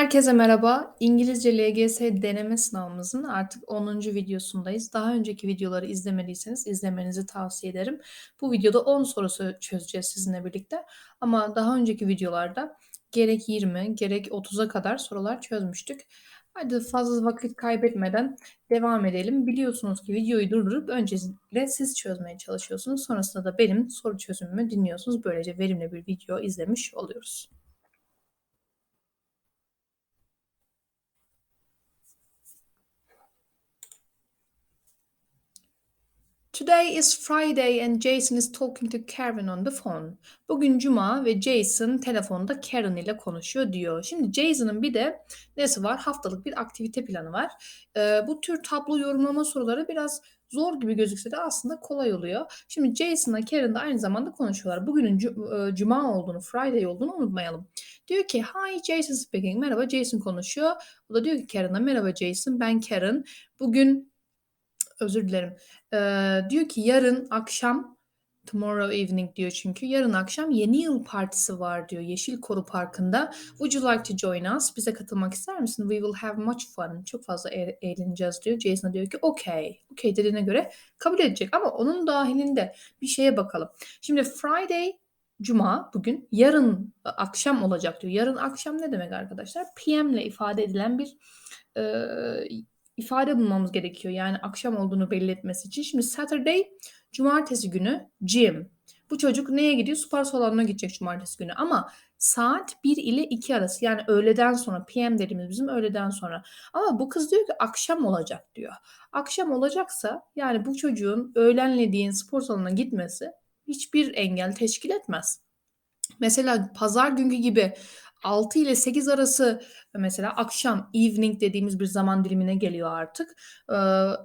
Herkese merhaba. İngilizce LGS deneme sınavımızın artık 10. videosundayız. Daha önceki videoları izlemediyseniz izlemenizi tavsiye ederim. Bu videoda 10 sorusu çözeceğiz sizinle birlikte. Ama daha önceki videolarda gerek 20 gerek 30'a kadar sorular çözmüştük. Hadi fazla vakit kaybetmeden devam edelim. Biliyorsunuz ki videoyu durdurup öncelikle siz çözmeye çalışıyorsunuz. Sonrasında da benim soru çözümümü dinliyorsunuz. Böylece verimli bir video izlemiş oluyoruz. Today is Friday and Jason is talking to Karen on the phone. Bugün cuma ve Jason telefonda Karen ile konuşuyor diyor. Şimdi Jason'ın bir de nesi var? Haftalık bir aktivite planı var. Ee, bu tür tablo yorumlama soruları biraz zor gibi gözükse de aslında kolay oluyor. Şimdi Jason'la Karen de aynı zamanda konuşuyorlar. Bugünün e, cuma olduğunu, Friday olduğunu unutmayalım. Diyor ki hi Jason speaking. Merhaba Jason konuşuyor. O da diyor ki Karen'a merhaba Jason ben Karen. Bugün özür dilerim. Ee, diyor ki yarın akşam tomorrow evening diyor çünkü yarın akşam yeni yıl partisi var diyor Yeşil Koru Parkı'nda. Would you like to join us? Bize katılmak ister misin? We will have much fun. Çok fazla e- eğleneceğiz diyor. Jason diyor ki okay. Okay dediğine göre kabul edecek ama onun dahilinde bir şeye bakalım. Şimdi Friday Cuma bugün yarın akşam olacak diyor. Yarın akşam ne demek arkadaşlar? PM ile ifade edilen bir e, ifade bulmamız gerekiyor. Yani akşam olduğunu belli etmesi için. Şimdi Saturday cumartesi günü gym. Bu çocuk neye gidiyor? Spor salonuna gidecek cumartesi günü. Ama saat 1 ile 2 arası yani öğleden sonra PM dediğimiz bizim öğleden sonra. Ama bu kız diyor ki akşam olacak diyor. Akşam olacaksa yani bu çocuğun öğlenlediğin spor salonuna gitmesi hiçbir engel teşkil etmez. Mesela pazar günkü gibi 6 ile 8 arası mesela akşam evening dediğimiz bir zaman dilimine geliyor artık. Ee,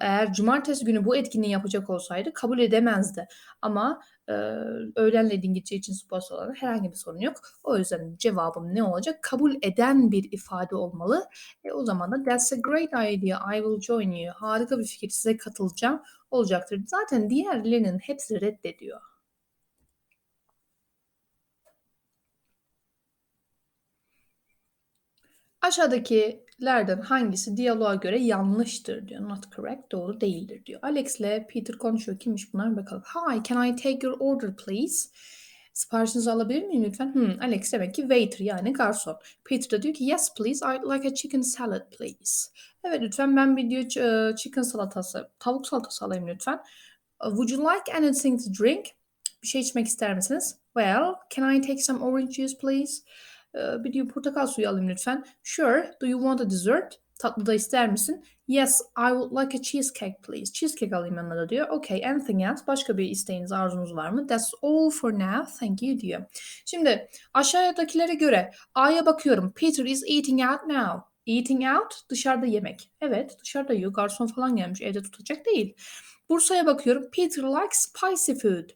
eğer cumartesi günü bu etkinliği yapacak olsaydı kabul edemezdi. Ama e, öğlenle din gideceği için spor salonu herhangi bir sorun yok. O yüzden cevabım ne olacak? Kabul eden bir ifade olmalı. E, o zaman da that's a great idea. I will join you. Harika bir fikir. Size katılacağım olacaktır. Zaten diğerlerinin hepsi reddediyor. Aşağıdakilerden hangisi diyaloğa göre yanlıştır diyor. Not correct, doğru değildir diyor. Alex ile Peter konuşuyor. Kimmiş bunlar bakalım. Hi, can I take your order please? Siparişinizi alabilir miyim lütfen? Hmm, Alex demek ki waiter yani garson. Peter da diyor ki yes please, I'd like a chicken salad please. Evet lütfen ben bir diyor e, chicken salatası, tavuk salatası alayım lütfen. Uh, would you like anything to drink? Bir şey içmek ister misiniz? Well, can I take some orange juice please? Ee, bir diyor portakal suyu alayım lütfen. Sure. Do you want a dessert? Tatlı da ister misin? Yes, I would like a cheesecake please. Cheesecake alayım yanına da diyor. Okay, anything else? Başka bir isteğiniz, arzunuz var mı? That's all for now. Thank you diyor. Şimdi aşağıdakilere göre A'ya bakıyorum. Peter is eating out now. Eating out dışarıda yemek. Evet dışarıda yiyor. Garson falan gelmiş. Evde tutacak değil. Bursa'ya bakıyorum. Peter likes spicy food.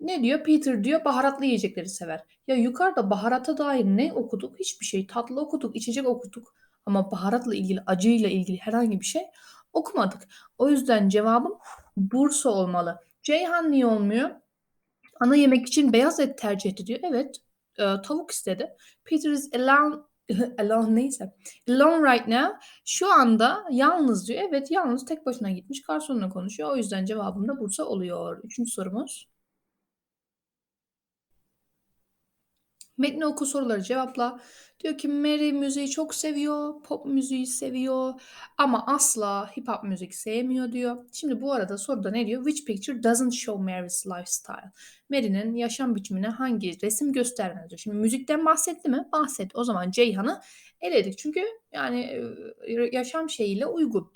Ne diyor? Peter diyor baharatlı yiyecekleri sever. Ya yukarıda baharata dair ne okuduk? Hiçbir şey. Tatlı okuduk, içecek okuduk. Ama baharatla ilgili, acıyla ilgili herhangi bir şey okumadık. O yüzden cevabım Bursa olmalı. Ceyhan niye olmuyor? Ana yemek için beyaz et tercih ediyor. Evet, e, tavuk istedi. Peter is alone, alone neyse. Alone right now. Şu anda yalnız diyor. Evet, yalnız tek başına gitmiş. Garsonla konuşuyor. O yüzden cevabım da Bursa oluyor. Üçüncü sorumuz. Metni oku soruları cevapla. Diyor ki Mary müziği çok seviyor, pop müziği seviyor ama asla hip hop müzik sevmiyor diyor. Şimdi bu arada soruda ne diyor? Which picture doesn't show Mary's lifestyle? Mary'nin yaşam biçimine hangi resim göstermez diyor. Şimdi müzikten bahsetti mi? Bahsetti. O zaman Ceyhan'ı eledik. Çünkü yani yaşam şeyiyle uygun.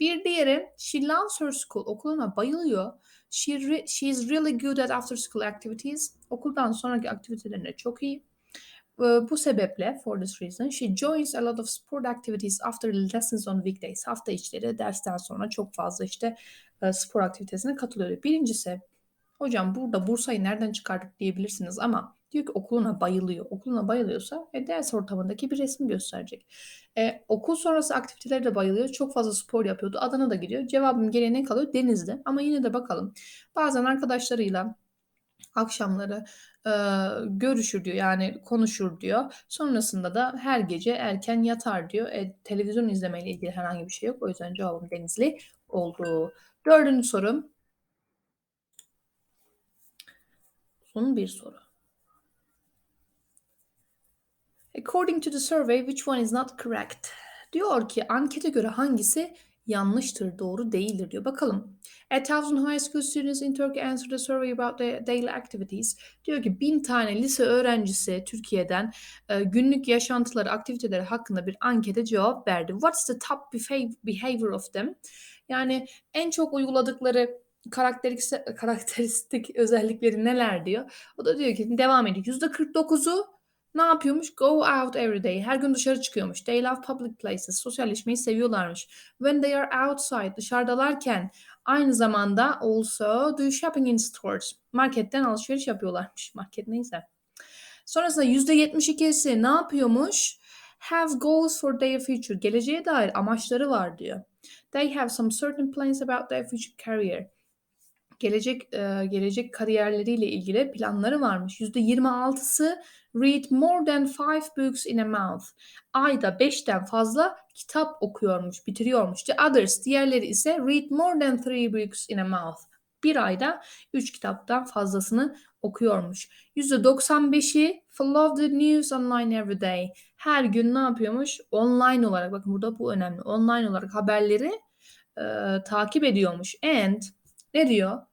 Bir diğeri she loves her school. Okuluna bayılıyor. She re- she's really good at after school activities. Okuldan sonraki aktivitelerinde çok iyi. Bu sebeple for this reason she joins a lot of sport activities after lessons on weekdays. Hafta içleri dersten sonra çok fazla işte spor aktivitesine katılıyor. Birincisi hocam burada Bursa'yı nereden çıkardık diyebilirsiniz ama diyor ki okuluna bayılıyor. Okuluna bayılıyorsa e, ders ortamındaki bir resim gösterecek. E, okul sonrası aktivitelere de bayılıyor. Çok fazla spor yapıyordu. Adana'da gidiyor. Cevabım geriye ne kalıyor? Denizli. Ama yine de bakalım. Bazen arkadaşlarıyla akşamları e, görüşür diyor yani konuşur diyor. Sonrasında da her gece erken yatar diyor. E, televizyon izlemeyle ilgili herhangi bir şey yok. O yüzden cevabım Denizli oldu. Dördüncü sorum. Son bir soru. According to the survey, which one is not correct? Diyor ki ankete göre hangisi yanlıştır, doğru değildir diyor. Bakalım. A thousand high school students in Turkey answered a survey about their daily activities. Diyor ki bin tane lise öğrencisi Türkiye'den e, günlük yaşantıları, aktiviteleri hakkında bir ankete cevap verdi. What's the top behavior of them? Yani en çok uyguladıkları karakteristik, karakteristik özellikleri neler diyor. O da diyor ki devam ediyor. %49'u ne yapıyormuş? Go out every day. Her gün dışarı çıkıyormuş. They love public places. Sosyalleşmeyi seviyorlarmış. When they are outside, dışarıdalarken aynı zamanda also do shopping in stores. Marketten alışveriş yapıyorlarmış. Market neyse. Sonrasında %72'si ne yapıyormuş? Have goals for their future. Geleceğe dair amaçları var diyor. They have some certain plans about their future career gelecek e, gelecek kariyerleriyle ilgili planları varmış. %26'sı read more than five books in a month. Ayda 5'ten fazla kitap okuyormuş, bitiriyormuş. The others, diğerleri ise read more than three books in a month. Bir ayda 3 kitaptan fazlasını okuyormuş. %95'i follow the news online every day. Her gün ne yapıyormuş? Online olarak, bakın burada bu önemli. Online olarak haberleri e, takip ediyormuş. And ne diyor?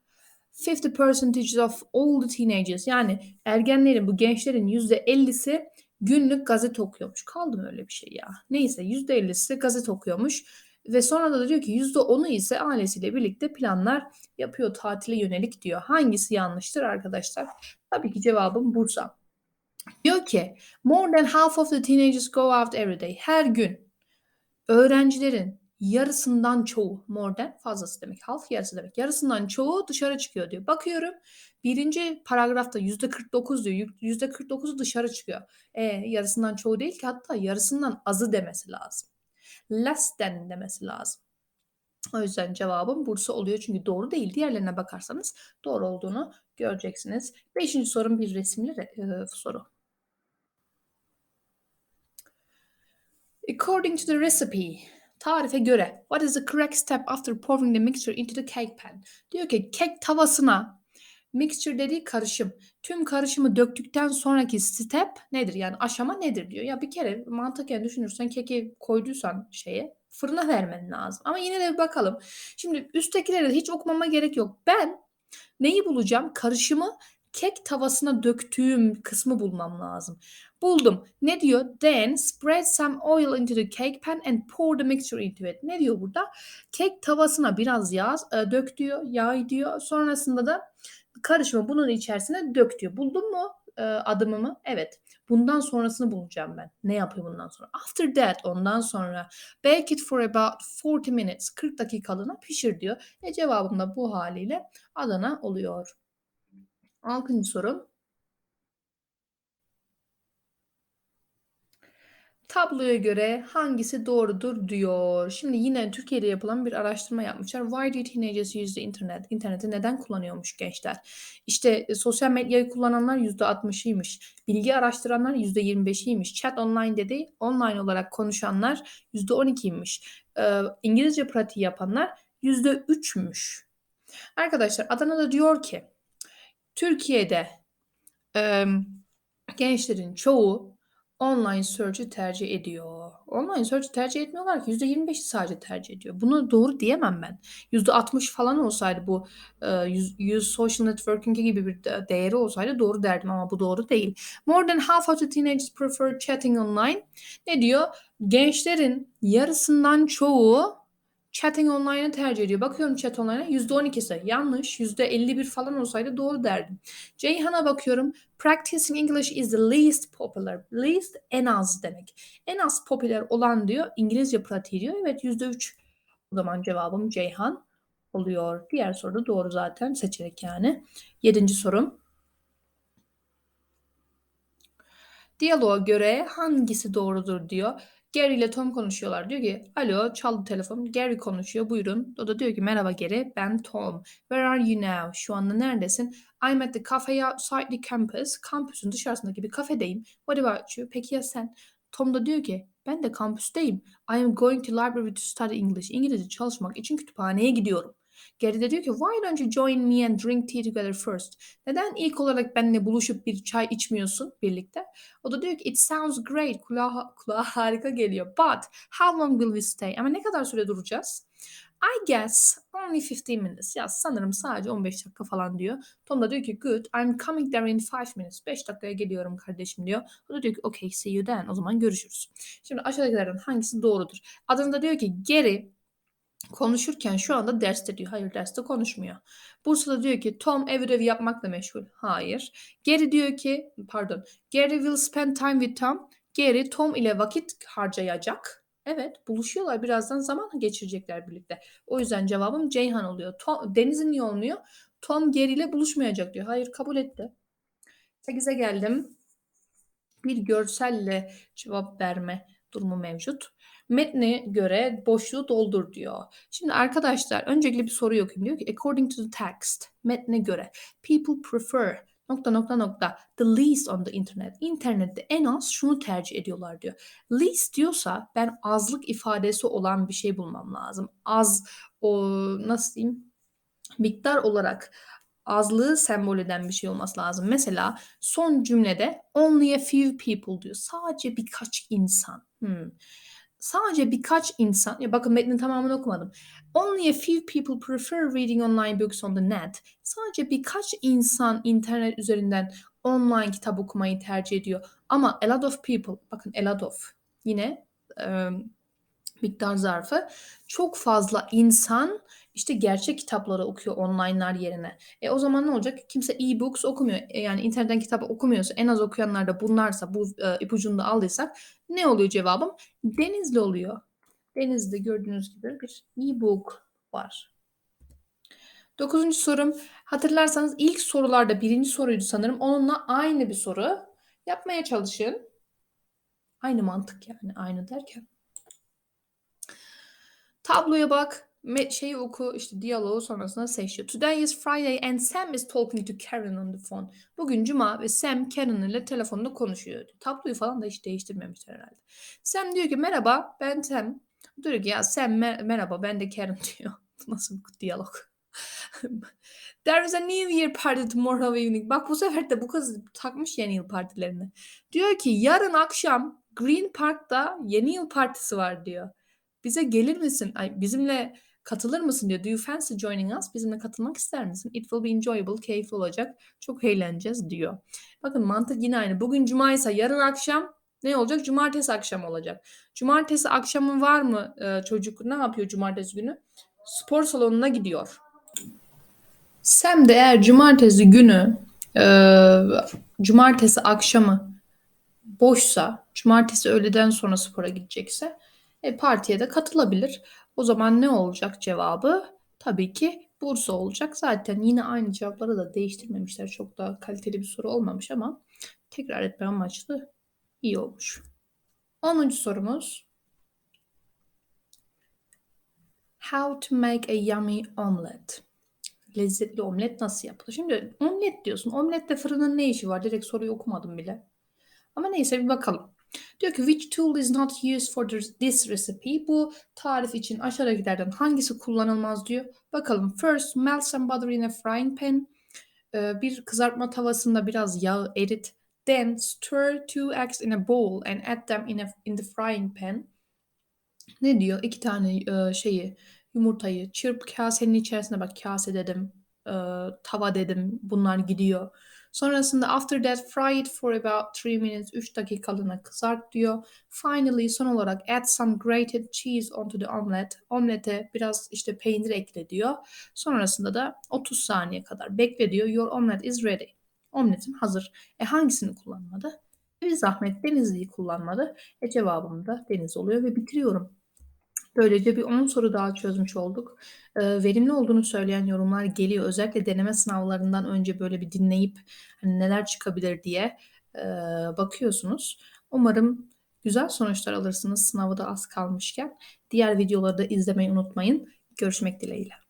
50 percentage of all the teenagers yani ergenlerin bu gençlerin %50'si günlük gazete okuyormuş. Kaldı mı öyle bir şey ya? Neyse %50'si gazete okuyormuş. Ve sonra da diyor ki %10'u ise ailesiyle birlikte planlar yapıyor tatile yönelik diyor. Hangisi yanlıştır arkadaşlar? Tabii ki cevabım Bursa. Diyor ki more than half of the teenagers go out every day. Her gün öğrencilerin yarısından çoğu more than fazlası demek. Half yarısı demek. Yarısından çoğu dışarı çıkıyor diyor. Bakıyorum birinci paragrafta yüzde 49 diyor. Yüzde 49'u dışarı çıkıyor. E, yarısından çoğu değil ki hatta yarısından azı demesi lazım. Less than demesi lazım. O yüzden cevabım Bursa oluyor çünkü doğru değil. Diğerlerine bakarsanız doğru olduğunu göreceksiniz. Beşinci sorum bir resimli e, soru. According to the recipe, Tarife göre what is the correct step after pouring the mixture into the cake pan? Diyor ki kek tavasına mixture dediği karışım. Tüm karışımı döktükten sonraki step nedir? Yani aşama nedir diyor. Ya bir kere mantıken düşünürsen keki koyduysan şeye fırına vermen lazım. Ama yine de bir bakalım. Şimdi üsttekileri de hiç okumama gerek yok. Ben neyi bulacağım? Karışımı kek tavasına döktüğüm kısmı bulmam lazım. Buldum. Ne diyor? Then spread some oil into the cake pan and pour the mixture into it. Ne diyor burada? Kek tavasına biraz yağ e, dök diyor, yağ diyor. Sonrasında da karışımı bunun içerisine dök diyor. Buldun mu e, adımımı? Evet. Bundan sonrasını bulacağım ben. Ne yapıyor bundan sonra? After that ondan sonra bake it for about 40 minutes. 40 dakikalığına pişir diyor. E cevabım da bu haliyle Adana oluyor. Altıncı soru. Tabloya göre hangisi doğrudur diyor. Şimdi yine Türkiye'de yapılan bir araştırma yapmışlar. Why do teenagers use the internet? İnterneti neden kullanıyormuş gençler? İşte e, sosyal medyayı kullananlar %60'iymiş. Bilgi araştıranlar %25'iymiş. Chat online dedi. Online olarak konuşanlar %12'ymiş. Ee, İngilizce pratiği yapanlar %3'müş. Arkadaşlar Adana'da diyor ki Türkiye'de e, gençlerin çoğu online search'ü tercih ediyor. Online search'ü tercih etmiyorlar ki. %25'i sadece tercih ediyor. Bunu doğru diyemem ben. %60 falan olsaydı bu e, 100, 100 social networking gibi bir değeri olsaydı doğru derdim ama bu doğru değil. More than half of the teenagers prefer chatting online. Ne diyor? Gençlerin yarısından çoğu chatting online'ı tercih ediyor. Bakıyorum chat online'a %12'si yanlış. %51 falan olsaydı doğru derdim. Ceyhan'a bakıyorum. Practicing English is the least popular. Least en az demek. En az popüler olan diyor. İngilizce pratiği diyor. Evet %3. O zaman cevabım Ceyhan oluyor. Diğer soru da doğru zaten seçerek yani. Yedinci sorum. Diyaloğa göre hangisi doğrudur diyor. Gary ile Tom konuşuyorlar. Diyor ki alo çaldı telefon. Gary konuşuyor buyurun. O da diyor ki merhaba Gary ben Tom. Where are you now? Şu anda neredesin? I'm at the cafe outside the campus. Kampüsün dışarısındaki bir kafedeyim. What about you? Peki ya sen? Tom da diyor ki ben de kampüsteyim. I am going to library to study English. İngilizce çalışmak için kütüphaneye gidiyorum. Gary de diyor ki why don't you join me and drink tea together first? Neden ilk olarak benimle buluşup bir çay içmiyorsun birlikte? O da diyor ki it sounds great. Kulağa, kulağa harika geliyor. But how long will we stay? Ama ne kadar süre duracağız? I guess only 15 minutes. Ya sanırım sadece 15 dakika falan diyor. Tom da diyor ki good I'm coming there in 5 minutes. 5 dakikaya geliyorum kardeşim diyor. O da diyor ki okay see you then. O zaman görüşürüz. Şimdi aşağıdakilerden hangisi doğrudur? Adında diyor ki Gary konuşurken şu anda derste diyor. Hayır derste konuşmuyor. Bursa'da diyor ki Tom ev ödevi yapmakla meşgul. Hayır. Gary diyor ki pardon. Gary will spend time with Tom. Gary Tom ile vakit harcayacak. Evet buluşuyorlar birazdan zaman geçirecekler birlikte. O yüzden cevabım Ceyhan oluyor. Tom, Deniz'in niye olmuyor? Tom Gary ile buluşmayacak diyor. Hayır kabul etti. 8'e geldim. Bir görselle cevap verme durumu mevcut. Metne göre boşluğu doldur diyor. Şimdi arkadaşlar öncelikle bir soru okuyayım. Diyor ki according to the text metne göre people prefer nokta nokta nokta the least on the internet. İnternette en az şunu tercih ediyorlar diyor. Least diyorsa ben azlık ifadesi olan bir şey bulmam lazım. Az o nasıl diyeyim miktar olarak azlığı sembol eden bir şey olması lazım. Mesela son cümlede only a few people diyor. Sadece birkaç insan. Hmm. Sadece birkaç insan, ya bakın metnin tamamını okumadım. Only a few people prefer reading online books on the net. Sadece birkaç insan internet üzerinden online kitap okumayı tercih ediyor. Ama a lot of people, bakın a lot of yine e, miktar zarfı çok fazla insan işte gerçek kitapları okuyor online'lar yerine. E o zaman ne olacak? Kimse e-books okumuyor. E yani internetten kitap okumuyorsa en az okuyanlar da bunlarsa bu e, ipucunu da aldıysak ne oluyor cevabım? Denizli oluyor. Denizli gördüğünüz gibi bir e-book var. Dokuzuncu sorum. Hatırlarsanız ilk sorularda birinci soruydu sanırım. Onunla aynı bir soru yapmaya çalışın. Aynı mantık yani aynı derken. Tabloya bak. Şeyi oku işte diyaloğu sonrasında seçiyor. Today is Friday and Sam is talking to Karen on the phone. Bugün cuma ve Sam Karen ile telefonda konuşuyor. Tabloyu falan da hiç değiştirmemişler herhalde. Sam diyor ki merhaba ben Sam. Diyor ki ya Sam mer- merhaba ben de Karen diyor. Nasıl bir diyalog? There is a New Year party tomorrow evening. Bak bu sefer de bu kız takmış yeni yıl partilerini. Diyor ki yarın akşam Green Park'ta yeni yıl partisi var diyor. Bize gelir misin? Ay, bizimle katılır mısın diyor. Do you fancy joining us? Bizimle katılmak ister misin? It will be enjoyable, keyifli olacak. Çok eğleneceğiz diyor. Bakın mantık yine aynı. Bugün cuma ise yarın akşam ne olacak? Cumartesi akşam olacak. Cumartesi akşamı var mı ee, çocuk? Ne yapıyor cumartesi günü? Spor salonuna gidiyor. Sam de eğer cumartesi günü e, cumartesi akşamı boşsa, cumartesi öğleden sonra spora gidecekse e, partiye de katılabilir. O zaman ne olacak cevabı? Tabii ki Bursa olacak. Zaten yine aynı cevapları da değiştirmemişler. Çok da kaliteli bir soru olmamış ama tekrar etme amaçlı iyi olmuş. 10. sorumuz. How to make a yummy omelet. Lezzetli omlet nasıl yapılır? Şimdi omlet diyorsun. Omlette fırının ne işi var? Direkt soruyu okumadım bile. Ama neyse bir bakalım. Diyor ki which tool is not used for this recipe? Bu tarif için aşağıdakilerden hangisi kullanılmaz diyor. Bakalım. First, melt some butter in a frying pan. Ee, bir kızartma tavasında biraz yağ erit. Then stir two eggs in a bowl and add them in, a, in the frying pan. Ne diyor? İki tane e, şeyi yumurtayı çırp kasenin içerisine bak kase dedim, e, tava dedim. Bunlar gidiyor. Sonrasında after that fry it for about 3 minutes 3 dakikalığına kızart diyor. Finally son olarak add some grated cheese onto the omelet. Omlete biraz işte peynir ekle diyor. Sonrasında da 30 saniye kadar bekle diyor. Your omelet is ready. Omletin hazır. E hangisini kullanmadı? Bir zahmet Denizli'yi kullanmadı. E cevabım da Deniz oluyor ve bitiriyorum. Böylece bir 10 soru daha çözmüş olduk. Eee, verimli olduğunu söyleyen yorumlar geliyor. Özellikle deneme sınavlarından önce böyle bir dinleyip hani neler çıkabilir diye. e, bakıyorsunuz. Umarım güzel sonuçlar alırsınız sınavı da az kalmışken. Diğer videoları da izlemeyi unutmayın. Görüşmek dileğiyle.